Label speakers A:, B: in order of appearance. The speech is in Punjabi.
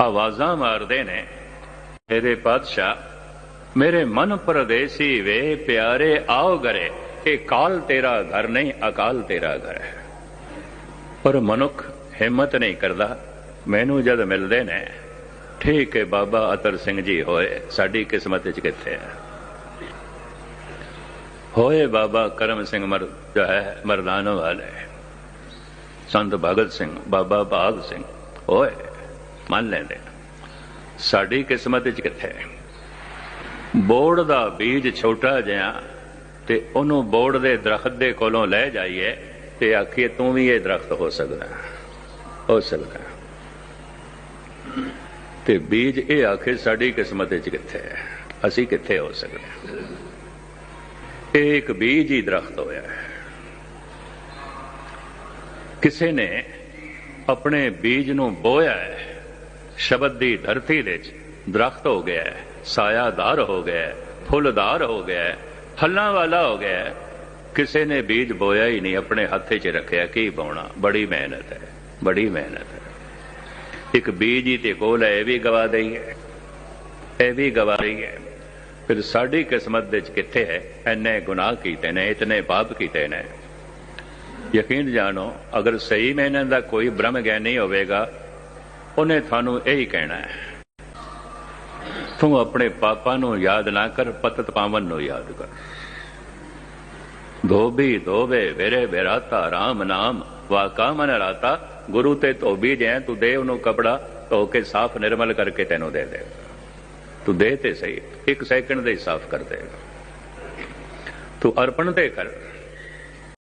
A: ਆਵਾਜ਼ਾਂ ਮਾਰਦੇ ਨੇ। ਮੇਰੇ ਪਾਤਸ਼ਾਹ, ਮੇਰੇ ਮਨ ਪਰਦੇਸੀ ਵੇ, ਪਿਆਰੇ ਆਓ ਗਰੇ ਇਹ ਕਾਲ ਤੇਰਾ ਘਰ ਨਹੀਂ, ਅਕਾਲ ਤੇਰਾ ਘਰ ਹੈ। ਪਰ ਮਨੁੱਖ ਹਿੰਮਤ ਨਹੀਂ ਕਰਦਾ, ਮੈਨੂੰ ਜਦ ਮਿਲਦੇ ਨੇ, ਠੀਕ ਹੈ ਬਾਬਾ ਅਤਰ ਸਿੰਘ ਜੀ ਹੋਏ, ਸਾਡੀ ਕਿਸਮਤ ਵਿੱਚ ਕਿੱਥੇ ਹੈ? ਹੋਏ ਬਾਬਾ ਕਰਮ ਸਿੰਘ ਮਰ, ਜੋ ਹੈ, ਮਰਦਾਨ ਵਾਲੇ। ਸੰਤ ਭਗਤ ਸਿੰਘ, ਬਾਬਾ ਭਾਗ ਸਿੰਘ, ਹੋਏ। ਮੰਨ ਲੈਂਦੇ ਸਾਡੀ ਕਿਸਮਤ ਵਿੱਚ ਕਿੱਥੇ ਬੋੜ ਦਾ ਬੀਜ ਛੋਟਾ ਜਿਹਾ ਤੇ ਉਹਨੂੰ ਬੋੜ ਦੇ ਦਰਖਤ ਦੇ ਕੋਲੋਂ ਲੈ ਜਾਈਏ ਤੇ ਆਖੀਏ ਤੂੰ ਵੀ ਇਹ ਦਰਖਤ ਹੋ ਸਕਦਾ ਹੋ। ਸਕਦਾ ਤੇ ਬੀਜ ਇਹ ਆਖੇ ਸਾਡੀ ਕਿਸਮਤ ਵਿੱਚ ਕਿੱਥੇ ਹੈ? ਅਸੀਂ ਕਿੱਥੇ ਹੋ ਸਕਦੇ ਹਾਂ? ਇਹ ਇੱਕ ਬੀਜ ਹੀ ਦਰਖਤ ਹੋਇਆ ਹੈ। ਕਿਸੇ ਨੇ ਆਪਣੇ ਬੀਜ ਨੂੰ ਬੋਇਆ ਹੈ। ਸ਼ਬਦ ਦੀ ਧਰਤੀ ਦੇ ਵਿੱਚ ਦਰਖਤ ਹੋ ਗਿਆ ਹੈ, ਸਾਇਆਦਾਰ ਹੋ ਗਿਆ ਹੈ, ਫੁੱਲਦਾਰ ਹੋ ਗਿਆ ਹੈ ਫਲਾਂ ਵਾਲਾ ਹੋ ਗਿਆ ਹੈ। ਕਿਸੇ ਨੇ ਬੀਜ ਬੋਇਆ ਹੀ ਨਹੀਂ, ਆਪਣੇ ਹੱਥੇ 'ਚ ਰੱਖਿਆ, ਕੀ ਪਾਉਣਾ? ਬੜੀ ਮਿਹਨਤ ਹੈ, ਬੜੀ ਮਿਹਨਤ ਹੈ। ਇੱਕ ਬੀਜ ਹੀ ਤੇ ਕੋਲ ਹੈ, ਇਹ ਵੀ ਗਵਾ ਦਈ ਹੈ ਇਹ ਵੀ ਗਵਾ ਰਹੀ ਹੈ ਫਿਰ ਸਾਡੀ ਕਿਸਮਤ ਦੇ ਵਿੱਚ ਕਿੱਥੇ ਹੈ? ਐਨੇ ਗੁਨਾਹ ਕੀਤੇ ਨੇ, ਇਤਨੇ ਪਾਪ ਕੀਤੇ ਨੇ। ਯਕੀਨ ਜਾਣੋ, ਅਗਰ ਸਹੀ ਮਿਹਨਤ ਦਾ ਕੋਈ ਬ੍ਰਹਮ ਗਿਆਨੀ ਹੋਵੇਗਾ ਉਹਨੇ ਤੁਹਾਨੂੰ ਇਹੀ ਕਹਿਣਾ ਹੈ। ਤੂੰ ਆਪਣੇ ਪਾਪਾਂ ਨੂੰ ਯਾਦ ਨਾ ਕਰ, ਪਤਤ ਪਾਵਨ ਨੂੰ ਯਾਦ ਕਰ। ਧੋਬੀ ਧੋਵੇ, ਵੇਰੇ ਬੇਰਾਤਾ RAM ਨਾਮ ਵਾਕਾ ਮਨ ਰਾਤਾ, ਗੁਰੂ ਤੇ ਧੋਬੀ ਜੈ ਤੂੰ ਦੇ ਉਹਨੂੰ ਕਪੜਾ, ਧੋ ਕੇ ਸਾਫ਼ ਨਿਰਮਲ ਕਰਕੇ ਤੈਨੂੰ ਦੇ ਦੇ। ਤੂੰ ਦੇ ਤੇ ਸਹੀ, ਇੱਕ ਸੈਕਿੰਡ ਦੇ ਸਾਫ਼ ਕਰ ਦੇਗਾ ਤੂੰ ਅਰਪਣ ਤੇ ਕਰ।